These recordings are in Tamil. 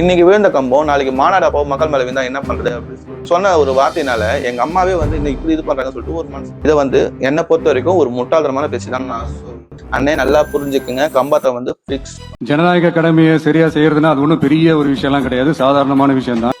இன்னைக்கு விழுந்த கம்பம் நாளைக்கு மாநாடு அப்போ மக்கள் மேல விழுந்தா என்ன பண்றது அப்படின்னு சொன்ன ஒரு வார்த்தையினால எங்க அம்மாவே வந்து இன்னும் இப்படி இது பண்றாங்கன்னு சொல்லிட்டு ஒரு மனசு இதை வந்து என்னை பொறுத்த வரைக்கும் ஒரு முட்டாள்தனமான பேச்சு தான் நான். அண்ணே நல்லா புரிஞ்சுக்குங்க. கம்பத்தை வந்து ஃபிக்ஸ் ஜனநாயக கடமையை சரியா செய்யறதுன்னா அது ஒன்றும் பெரிய ஒரு விஷயம்லாம் கிடையாது. சாதாரணமான விஷயம் தான்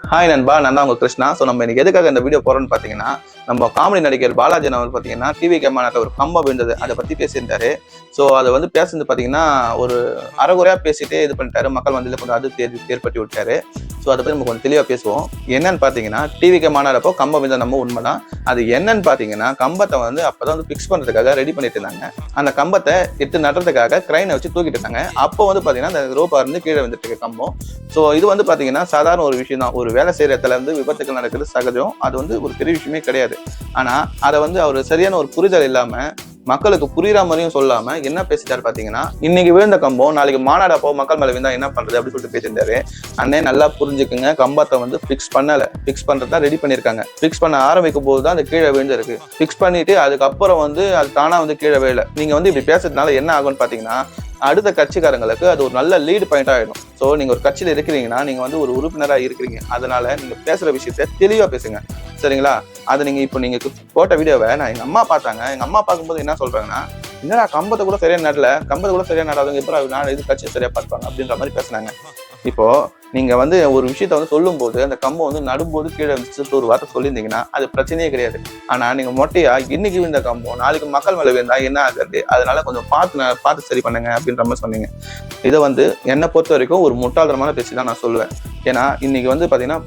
ஹாய் நண்பா நான் தான் உங்க கிருஷ்ணா. ஸோ நம்ம இன்னைக்கு எதுக்காக இந்த வீடியோ போறோம்னு பார்த்தீங்கன்னா நம்ம காமெடி நடிகர் பாலாஜி அவர் பார்த்தீங்கன்னா டிவி கேமராவில் ஒரு கம்பம் விழுந்தது. அதை பற்றி பேசியிருந்தாரு. ஸோ அதை வந்து பேசுனது பார்த்தீங்கன்னா ஒரு அறகுறையாக பேசிட்டே இது பண்ணிட்டாரு. மக்கள் வந்து கொஞ்சம் அது தேர் ஏற்படுத்தி விட்டாரு. ஸோ அதை பற்றி நம்ம கொஞ்சம் தெளிவாக பேசுவோம். என்னன்னு பார்த்தீங்கன்னா டிவிக்கு மாநாடப்போ கம்பம் விழுந்த நம்ம உண்மை தான் அது என்னன்னு பார்த்தீங்கன்னா கம்பத்தை வந்து அப்போ தான் வந்து ஃபிக்ஸ் பண்ணுறதுக்காக ரெடி பண்ணிட்டு இருந்தாங்க. அந்த கம்பத்தை எடுத்து நடுறதுக்காக கிரைனை வச்சு தூக்கிட்டு இருந்தாங்க. அப்போ வந்து பார்த்தீங்கன்னா அந்த ரோப்பா இருந்து கீழே வந்துட்டு இருக்கு கம்பம். ஸோ இது வந்து பார்த்தீங்கன்னா சாதாரண ஒரு விஷயம் தான் ஒரு வேலை செய்கிற இடத்துல இருந்து விபத்துகள் நடக்கிறது சகஜம். அது வந்து ஒரு பெரிய விஷயமே கிடையாது. ஆனால் அதை வந்து அவர் சரியான ஒரு புரிதல் இல்லாமல் மக்களுக்கு புரியுற மாதிரியும் சொல்லாம என்ன பேசிட்டாரு பாத்தீங்கன்னா இன்னைக்கு விழுந்த கம்பம் நாளைக்கு மாநாடு அப்போ மக்கள் மேல விழுந்தா என்ன பண்றது? அப்படின்னு சொல்லிட்டு பேசியிருந்தாரு. அண்ணே நல்லா புரிஞ்சுக்குங்க. கம்பத்தை வந்து ஃபிக்ஸ் பண்ணல. ஃபிக்ஸ் பண்றதா ரெடி பண்ணிருக்காங்க ஃபிக்ஸ் பண்ண ஆரம்பிக்கும் போது தான் அந்த கீழே விழுந்திருக்கு. ஃபிக்ஸ் பண்ணிட்டு அதுக்கப்புறம் வந்து அது தானா வந்து கீழே விழல. நீங்க வந்து இப்படி பேசுறதுனால என்ன ஆகும்னு பாத்தீங்கன்னா அடுத்த கட்சிக்காரங்களுக்கு அது ஒரு நல்ல லீடு பாயிண்ட் ஆகிடும் ஸோ நீங்க ஒரு கட்சியில் இருக்கிறீங்கன்னா நீங்க வந்து ஒரு உறுப்பினராக இருக்கிறீங்க. அதனால நீங்க பேசுற விஷயத்த தெளிவாக பேசுங்க. சரிங்களா? அது நீங்கள் இப்போ நீங்கள் போட்ட வீடியோவை நான் எங்கள் அம்மா பார்த்தாங்க. எங்கள் அம்மா பார்க்கும்போது என்ன சொல்கிறாங்கன்னா என்னடா கம்பத்தை கூட சரியாக நடல கம்பத்தை கூட சரியாக நடாதவங்க இப்போ நான் இது கட்சி சரியாக பார்ப்பாங்க அப்படின்ற மாதிரி பேசுனாங்க. இப்போது நீங்க வந்து ஒரு விஷயத்த வந்து சொல்லும்போது அந்த கம்பம் வந்து நடும்போது கீழே வந்துச்சு ஒரு வார்த்தை சொல்லியிருந்தீங்கன்னா அது பிரச்சனையே கிடையாது. ஆனா நீங்க மொட்டையா இன்னைக்கு விழுந்த கம்பம் நாளைக்கு மக்கள் மேலே விழுந்தா என்ன ஆகுது அதனால கொஞ்சம் பார்த்து பார்த்து சரி பண்ணுங்க அப்படின்ற மாதிரி சொன்னீங்க. இதை வந்து என்னை பொறுத்த வரைக்கும் ஒரு முட்டாள்தரமான பேச்சு தான் நான் சொல்லுவேன். ஏன்னா இன்னைக்கு வந்து பாத்தீங்கன்னா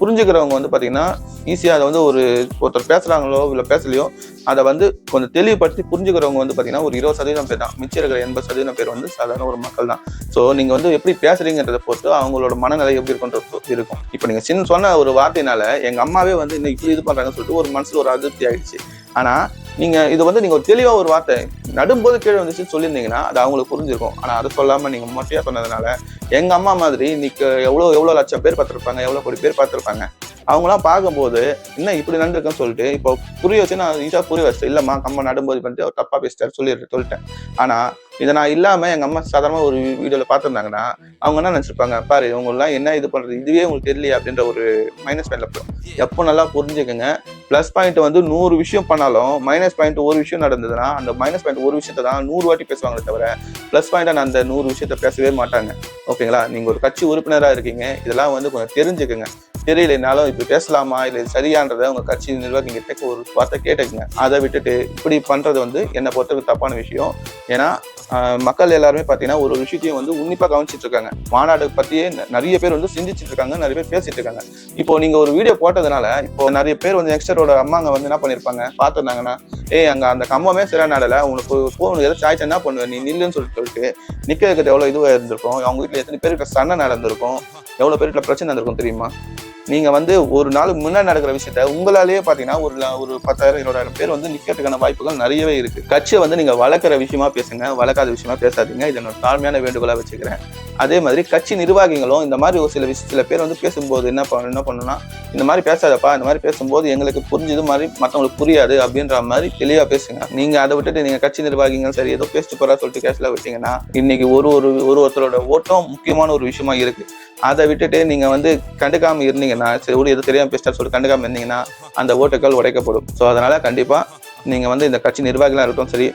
புரிஞ்சுக்கிறவங்க வந்து பாத்தீங்கன்னா ஈஸியா அதை வந்து ஒரு ஒருத்தர் பேசுறாங்களோ இல்லை பேசலையோ அதை வந்து கொஞ்சம் தெளிவுபடுத்தி புரிஞ்சுக்கிறவங்க வந்து பாத்தீங்கன்னா ஒரு இருபது சதவீதம் பேர் தான். மிச்சம் இருக்கிற எண்பது சதவீதம் பேர் வந்து சாதாரண ஒரு மக்கள் தான். ஸோ நீங்க வந்து எப்படி பேசுறீங்கன்றதை பொறுத்து அவங்களோட மனநிலை எப்படி இருக்குன்றது இருக்கும். இப்போ நீங்க சின்ன சொன்ன ஒரு வார்த்தையினால எங்க அம்மாவே வந்து இன்னைக்கு இப்படி இது பண்றாங்கன்னு சொல்லிட்டு ஒரு மனசில் ஒரு அதிருப்தி ஆயிடுச்சு. ஆனா நீங்க இது வந்து நீங்க ஒரு தெளிவாக ஒரு வார்த்தை நடும்போது கீழே வந்துச்சுன்னு சொல்லியிருந்தீங்கன்னா அது அவங்களுக்கு புரிஞ்சிருக்கும். ஆனா அதை சொல்லாம நீங்க மொட்டையாக சொன்னதுனால எங்க அம்மா மாதிரி இன்னைக்கு எவ்வளோ எவ்வளோ லட்சம் பேர் பார்த்துருப்பாங்க எவ்வளோ கோடி பேர் பார்த்துருப்பாங்க. அவங்களாம் பார்க்கும்போது என்ன இப்படி நடந்திருக்குன்னு சொல்லிட்டு இப்போ புரிய வச்சு நான் ஈஸியாக புரிய வச்சிட்டேன். இல்லைம்மா அம்மா நடும்போது பண்ணிட்டு அவர் தப்பா பேசிட்டாரு சொல்லிட்டு சொல்லிட்டேன். ஆனா இதை நான் இல்லாம எங்க அம்மா சாதாரணமாக ஒரு வீடியோல பார்த்துருந்தாங்கன்னா அவங்க என்ன நினைச்சிருப்பாங்க பாரு இவங்களாம் என்ன இது பண்றது? இதுவே உங்களுக்கு தெரியலையே அப்படின்ற ஒரு மைனஸ் பாயிண்ட்ல போயிடும். எப்போ நல்லா புரிஞ்சுக்கோங்க. ப்ளஸ் பாயிண்ட் வந்து நூறு விஷயம் பண்ணாலும் மைனஸ் பாயிண்ட் ஒரு விஷயம் நடந்ததுன்னா அந்த மைனஸ் பாயிண்ட் ஒரு விஷயத்தை தான் நூறு வாட்டி பேசுவாங்களே தவிர ப்ளஸ் பாயிண்ட் அந்த நூறு விஷயத்த பேசவே மாட்டாங்க. ஓகேங்களா? நீங்கள் ஒரு கட்சி உறுப்பினராக இருக்கீங்க. இதெல்லாம் வந்து கொஞ்சம் தெரிஞ்சுக்கங்க. தெரியலைனாலும் இப்படி பேசலாமா? இல்லை சரியான்றதை உங்கள் கட்சி நிர்வாகிங்க ஒரு வார்த்தை கேட்டுக்குங்க. அதை விட்டுட்டு இப்படி பண்ணுறது வந்து என்னை பொறுத்தவரைக்கும் தப்பான விஷயம். ஏன்னா மக்கள் எல்லாருமே பார்த்தீங்கன்னா ஒரு ஒரு விஷயத்தையும் வந்து உன்னிப்பாக கவனிச்சிட்டு இருக்காங்க. மாநாடு பற்றியே நிறைய பேர் வந்து சிந்திச்சிட்டு இருக்காங்க நிறைய பேர் பேசிட்டு இருக்காங்க. இப்போ நீங்க ஒரு வீடியோ போட்டதுனால இப்போ நிறைய பேர் வந்து யங்ஸ்டரோட அம்மாங்க வந்து என்ன பண்ணிருப்பாங்க? பார்த்துருந்தாங்கன்னா ஏய் அங்கே அந்த கம்பமே சில நடல உனக்கு போன் எதாவது சாய்ச்சா என்ன பண்ணுவேன் நீ நில்லுன்னு சொல்லிட்டு சொல்லிட்டு நிற்கிறதுக்கு வைக்கிறது இதுவாக இருந்திருக்கும்? அவங்க வீட்டில் எத்தனை பேருக்கு சண்டை நடந்திருக்கும்? எவ்வளோ பேருக்கு பிரச்சனை நடந்திருக்கும் தெரியுமா? நீங்க வந்து ஒரு நாளுக்கு முன்னாடி நடக்கிற விஷயத்த உங்களாலேயே பாத்தீங்கன்னா ஒரு ஒரு பத்தாயிரம் இருபதாயிரம் பேர் வந்து நிக்கிறதுக்கான வாய்ப்புகள் நிறையவே இருக்கு. கட்சியை வந்து நீங்க வளர்க்குற விஷயமா பேசுங்க வளர்க்காத விஷயமா பேசாதீங்க. இதனோட தாழ்மையான வேண்டுகோளா வச்சுக்கிறேன். அதே மாதிரி கட்சி நிர்வாகிகளும் இந்த மாதிரி ஒரு சில விஷயம் சில பேர் வந்து பேசும்போது என்ன பண்ண என்ன பண்ணணும்னா இந்த மாதிரி பேசாதப்பா இந்த மாதிரி பேசும்போது எங்களுக்கு புரிஞ்சது மாதிரி மற்றவங்களுக்கு புரியாது அப்படின்ற மாதிரி தெளிவாக பேசுங்க. நீங்க அதை விட்டுட்டு நீங்க கட்சி நிர்வாகிகள் சரி ஏதோ பேசிட்டு போறா சொல்லிட்டு கேஸ்ல விட்டீங்கன்னா இன்னைக்கு ஒரு ஒரு ஒரு ஒருத்தரோட ஓட்டம் முக்கியமான ஒரு விஷயமா இருக்கு. அதை விட்டுட்டு நீங்க வந்து கண்டுக்காம இருந்தீங்கன்னா சரி ஒரு எது தெரியாம பேசிட்டா சொல்லி கண்டுக்காம இருந்தீங்கன்னா அந்த ஓட்டுகள் உடைக்கப்படும். ஸோ அதனால கண்டிப்பா நீங்க வந்து இந்த கட்சி நிர்வாகிகளாக இருக்கட்டும் சரி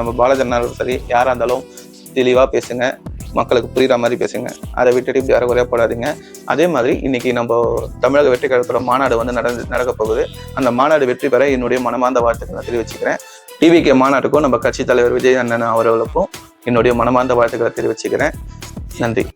நம்ம பாலஜனா இருக்கட்டும் சரி யாரா இருந்தாலும் தெளிவா பேசுங்க. மக்களுக்கு புரியுற மாதிரி பேசுங்க. அதை விட்டுட்டு இப்படி அறகுறையா போடாதீங்க. அதே மாதிரி இன்னைக்கு நம்ம தமிழக வெற்றி கழகத்தோட மாநாடு வந்து நடந்து நடக்க போகுது. அந்த மாநாடு வெற்றி பெற என்னுடைய மனமார்ந்த வாழ்த்துக்களை தெரிவிச்சுக்கிறேன். டிவிகே மாநாட்டுக்கும் நம்ம கட்சி தலைவர் விஜய் அண்ணன் அவர்களுக்கும் என்னுடைய மனமார்ந்த வாழ்த்துக்களை தெரிவிச்சுக்கிறேன். நன்றி.